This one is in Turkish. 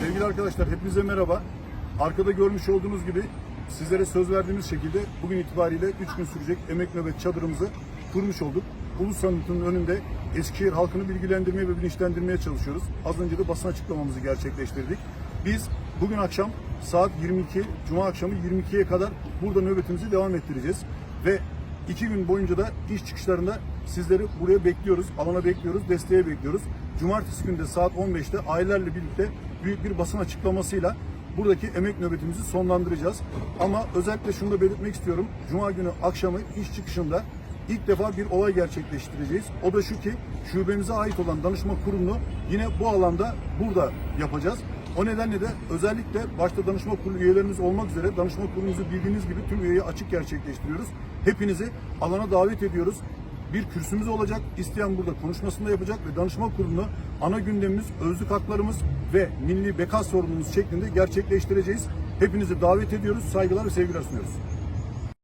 Sevgili arkadaşlar hepinize merhaba. Arkada görmüş olduğunuz gibi sizlere söz verdiğimiz şekilde bugün itibariyle 3 gün sürecek emek nöbet çadırımızı kurmuş olduk. Ulus Sanat'ın önünde Eskişehir halkını bilgilendirmeye ve bilinçlendirmeye çalışıyoruz. Az önce de basın açıklamamızı gerçekleştirdik. Biz bugün akşam saat 22, Cuma akşamı 22'ye kadar burada nöbetimizi devam ettireceğiz. Ve iki gün boyunca da iş çıkışlarında sizleri buraya bekliyoruz, alana bekliyoruz, desteğe bekliyoruz. Cumartesi günü de saat 15'te ailelerle birlikte büyük bir basın açıklamasıyla buradaki emek nöbetimizi sonlandıracağız. Ama özellikle şunu da belirtmek istiyorum. Cuma günü akşamı iş çıkışında ilk defa bir olay gerçekleştireceğiz. O da şu ki şubemize ait olan danışma kurulunu yine bu alanda burada yapacağız. O nedenle de özellikle başta danışma kurulu üyelerimiz olmak üzere danışma kurulumuzu bildiğiniz gibi tüm üyeyi açık gerçekleştiriyoruz. Hepinizi alana davet ediyoruz. Bir kürsümüz olacak. İsteyen burada konuşmasını da yapacak ve danışma kurulunu ana gündemimiz, özlük haklarımız ve milli beka sorunumuz şeklinde gerçekleştireceğiz. Hepinizi davet ediyoruz. Saygılar ve sevgiler sunuyoruz.